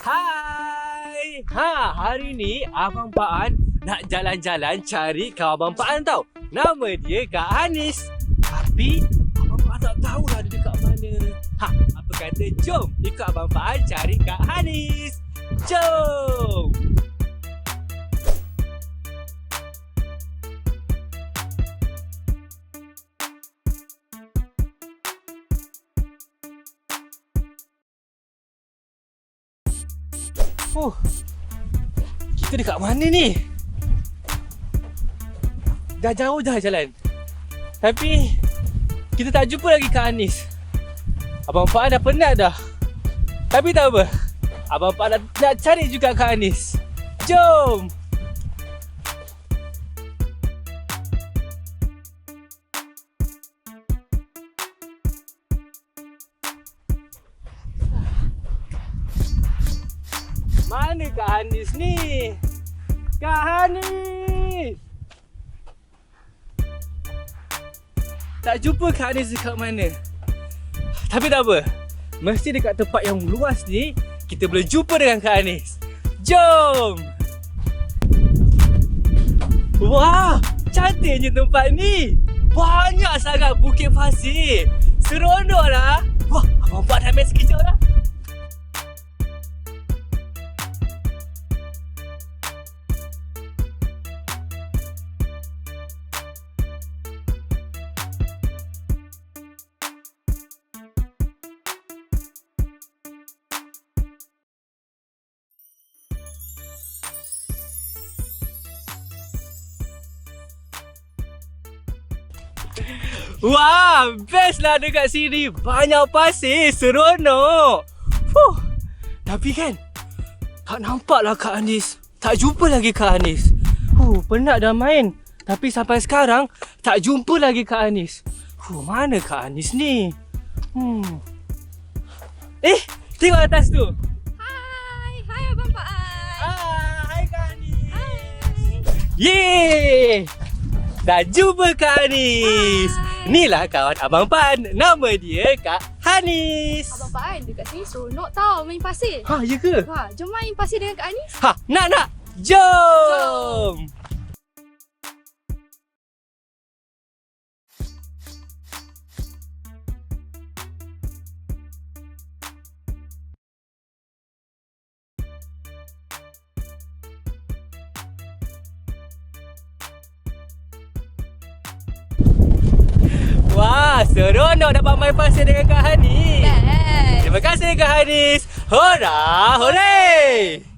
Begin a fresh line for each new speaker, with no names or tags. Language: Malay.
Hai! Ha, hari ni Abang Paan nak jalan-jalan cari kawan Abang Paan tau. Nama dia Kak Anis. Tapi Abang Paan tak tahulah dia dekat mana. Ha, apa kata jom ikut Abang Paan cari Kak Anis. Jom! Oh, kita dekat mana ni? Dah jauh dah jalan. Tapi kita tak jumpa lagi Kak Anis. Abang Pak dah penat dah. Tapi tak apa. Abang nak, nak cari juga Kak Anis. Jom! Mana Kak Hanis ni? Kak Hanis! Tak jumpa Kak Hanis dekat mana? Tapi tak apa. Mesti dekat tempat yang luas ni, kita boleh jumpa dengan Kak Hanis. Jom! Wah! Cantiknya tempat ni! Banyak sangat bukit pasir! Seronok lah! Wah! Abang Pak dah main sekejap lah! Wah, best lah dekat sini. Banyak pasir, seronok. Fuh. Tapi kan, tak nampak lah Kak Anis. Tak jumpa lagi Kak Anis. Huh, penat dah main. Tapi sampai sekarang, tak jumpa lagi Kak Anis. Huh, mana Kak Anis ni? Hmm. Eh, tengok atas tu.
Hai, hai Abang Pak Ai.
Ah, hai Kak Anis.
Hai.
Yeay! Dah jumpa Kak Anis.
Hai.
Inilah kawan Abang Pan. Nama dia Kak Hanis.
Abang Ai dekat sini seronok tau main pasir.
Ha, ya ke?
Wah, jom main pasir dengan Kak Anis.
Ha, nak nak. Jom. Wah, seronok dapat main pasir dengan Kak Hanis.
Best.
Terima kasih Kak Hanis. Hora, hore!